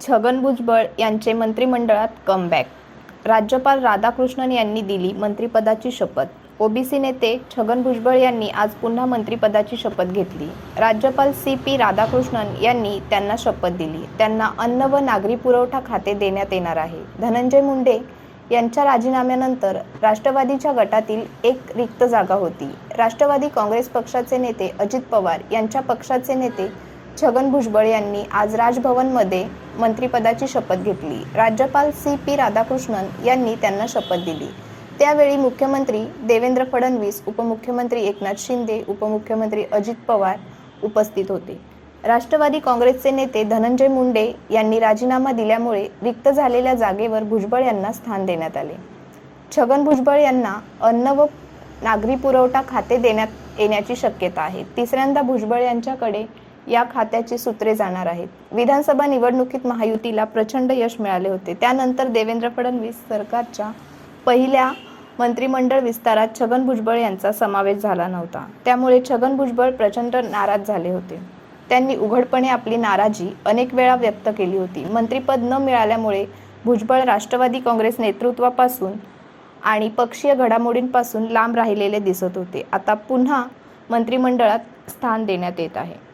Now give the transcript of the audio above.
छगन भुजबळ यांचे मंत्रिमंडळात कमबॅक राज्यपाल राधाकृष्णन यांनी दिली मंत्रिपदाची शपथ. ओबीसी नेते छगन भुजबळ यांनी आज पुन्हा मंत्रिपदाची शपथ घेतली. राज्यपाल सी पी राधाकृष्णन यांनी त्यांना शपथ दिली. त्यांना अन्न व नागरी पुरवठा खाते देण्यात येणार आहे. धनंजय मुंडे यांच्या राजीनाम्यानंतर राष्ट्रवादीच्या गटातील एक रिक्त जागा होती. राष्ट्रवादी काँग्रेस पक्षाचे नेते अजित पवार यांच्या पक्षाचे नेते छगन भुजबळ यांनी आज राजभवनमध्ये मंत्रिपदाची शपथ घेतली. राज्यपाल सी पी राधाकृष्णन यांनी त्यांना शपथ दिली. त्यावेळी मुख्यमंत्री देवेंद्र फडणवीस उपमुख्यमंत्री एकनाथ शिंदे उपमुख्यमंत्री अजित पवार उपस्थित होते. राष्ट्रवादी काँग्रेसचे नेते धनंजय मुंडे यांनी राजीनामा दिल्यामुळे रिक्त झालेल्या जागेवर भुजबळ यांना स्थान देण्यात आले. छगन भुजबळ यांना अन्न व नागरी पुरवठा खाते देण्यात येण्याची शक्यता आहे. तिसऱ्यांदा भुजबळ यांच्याकडे या खात्याची सूत्रे जाणार आहेत. विधानसभा निवडणुकीत महायुतीला प्रचंड यश मिळाले होते. त्यानंतर देवेंद्र फडणवीस सरकारच्या पहिल्या मंत्रिमंडळ विस्तारात छगन भुजबळ यांचा समावेश झाला नव्हता. त्यामुळे छगन भुजबळ प्रचंड नाराज झाले होते. त्यांनी उघडपणे आपली नाराजी अनेक वेळा व्यक्त केली होती. मंत्रिपद न मिळाल्यामुळे भुजबळ राष्ट्रवादी काँग्रेस नेतृत्वापासून आणि पक्षीय घडामोडींपासून लांब राहिलेले दिसत होते. आता पुन्हा मंत्रिमंडळात स्थान देण्यात येत आहे.